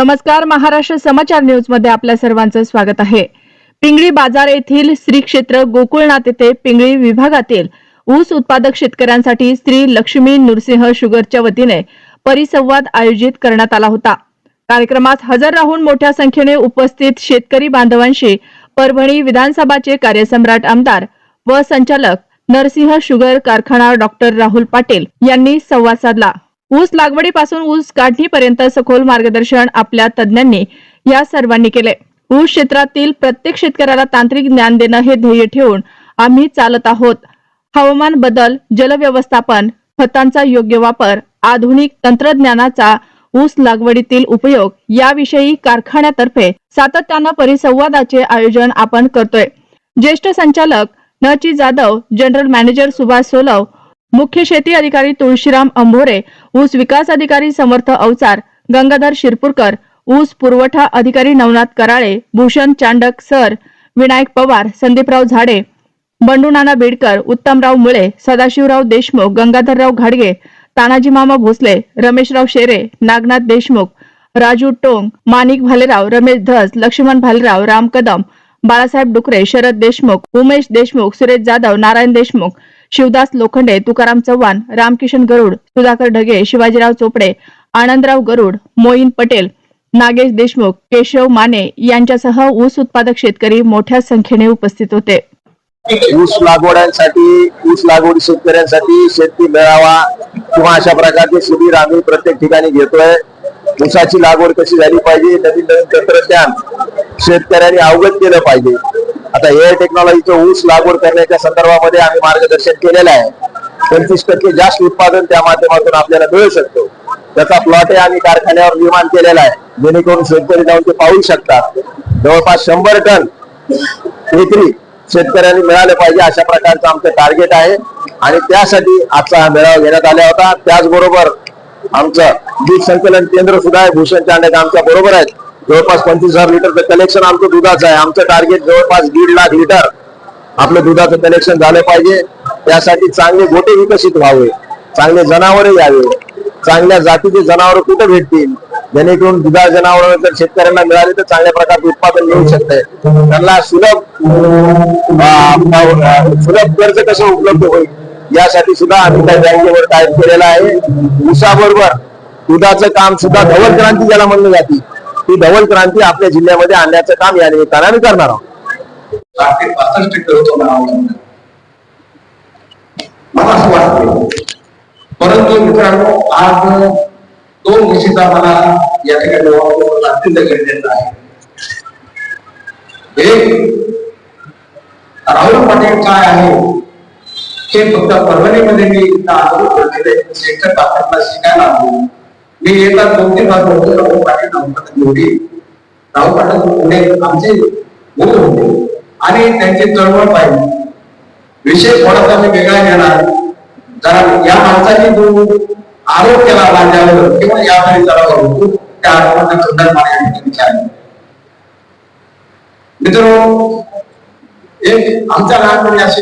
नमस्कार महाराष्ट्र समाचार न्यूजमध्ये आपल्या सर्वांचं स्वागत आहे. पिंगळी बाजार येथील श्री क्षेत्र गोकुळनाथ येथे पिंगळी विभागातील ऊस उत्पादक शेतकऱ्यांसाठी श्री लक्ष्मी नृसिंह शुगरच्या वतीने परिसंवाद आयोजित करण्यात आला होता. कार्यक्रमात हजर राहून मोठ्या संख्येने उपस्थित शेतकरी बांधवांशी परभणी विधानसभाचे कार्यसम्राट आमदार व संचालक नरसिंह शुगर कारखाना डॉक्टर राहुल पाटील यांनी संवाद साधला. ऊस लागवडीपासून ऊस काढणीपर्यंत सखोल मार्गदर्शन आपल्या तज्ज्ञांनी या सर्वांनी केले. ऊस क्षेत्रातील प्रत्येक शेतकऱ्याला तांत्रिक ज्ञान देणं हे ध्येय ठेवून आम्ही चालत आहोत. हवामान बदल जलव्यवस्थापन खतांचा योग्य वापर आधुनिक तंत्रज्ञानाचा ऊस लागवडीतील उपयोग याविषयी कारखान्यातर्फे सातत्यानं परिसंवादाचे आयोजन आपण करतोय. ज्येष्ठ संचालक नची जाधव जनरल मॅनेजर सुभाष सोलव मुख्य शेती अधिकारी तुळशीराम अंभोरे ऊस विकास अधिकारी समर्थ अवचार गंगाधर शिरपूरकर ऊस पुरवठा अधिकारी नवनाथ कराळे भूषण चांडक सर विनायक पवार संदीपराव झाडे बंडू नाना बेडकर उत्तमराव मुळे सदाशिवराव देशमुख गंगाधरराव घाडगे तानाजी मामा भोसले रमेशराव शेरे नागनाथ देशमुख राजू टोंग माणिक भालेराव रमेश धस लक्ष्मण भालेराव राम कदम बाळासाहेब डुकरे शरद देशमुख उमेश देशमुख सुरेश जाधव नारायण देशमुख शिवदास लोखंडे तुकाराम चव्हाण रामकिशन गरुड सुधाकर ढगे शिवाजीराव चोपडे आनंदराव गरुड मोईन पटेल नागेश देशमुख केशव माने यांच्यासह ऊस उत्पादक शेतकरी मोठ्या संख्येने उपस्थित होते. ऊस लागवड्यांसाठी ऊस लागवड शेतकऱ्यांसाठी शेती मेळावा किंवा अशा प्रकारचे शिबिर आम्ही प्रत्येक ठिकाणी घेतोय. ऊसाची लागवड कशी झाली पाहिजे नवीन नवीन तंत्रज्ञान शेतकऱ्यांनी अवगत केलं पाहिजे. आता एअर टेक्नॉलॉजीचं ऊस लागवड करण्याच्या संदर्भामध्ये आम्ही मार्गदर्शन केलेलं आहे. पंचवीस टक्के जास्त उत्पादन त्या माध्यमातून आपल्याला मिळू शकतो. त्याचा प्लॉट आम्ही कारखान्यावर निर्माण केलेला आहे. जेणेकरून शेतकरी जाऊन ते पाहू शकतात. जवळपास शंभर टन एकरी शेतकऱ्यांनी मिळालं पाहिजे अशा प्रकारचं आमचं टार्गेट आहे. आणि त्यासाठी आजचा हा मेळावा घेण्यात आला होता. त्याचबरोबर आमचं दूध संकलन केंद्र सुद्धा आहे. भूषण चांडक आमच्या बरोबर आहेत. जवळपास पंचवीस हजार लिटरचं कलेक्शन आमचं दुधाचं आहे. आमचं टार्गेट जवळपास दीड लाख लिटर आपलं दुधाचं कलेक्शन झालं पाहिजे. त्यासाठी चांगले गोटे विकसित व्हावे. चांगले जनावरे यावे. चांगल्या जातीचे जनावर कुठे भेटतील? जेणेकरून दुधा जनावर जर शेतकऱ्यांना मिळाले तर चांगल्या प्रकारचे उत्पादन मिळू शकते त्यांना सुलभ सुलभ कर्ज कसं उपलब्ध होईल? यासाठी सुद्धा आम्ही त्या बँकेवर टाईप केलेला आहे. उसाबरोबर दुधाचं काम सुद्धा धवल क्रांती ज्याला म्हणलं जाते. ही धवल क्रांती आपल्या जिल्ह्यामध्ये आणण्याचं काम या निमित्ताने आम्ही करणार आहोत. मला असं वाटतं परंतु मित्रांनो आज दोन गोष्टीचा मला या ठिकाणी अत्यंत गरजेचं आहे. एक राहुल पाटील काय आहे हे फक्त परभणीमध्ये मी इथं अनुभव शिकायला आलो मी येतात दोन तीन वाजता होतो राहू पाटील राहुल पाटील राहू पाटील पुणे आमचे मूल होते. आणि त्यांची चळवळ पाहिली. विशेष थोडासा मी वेगळा घेणार. जरा या माणसाने जो आरोप केला माझ्यावर किंवा यावेळी जरा होतो त्या आरोपाचा खंडन मारण्याची विचार मित्र एक आमच्या लहानपणी अशी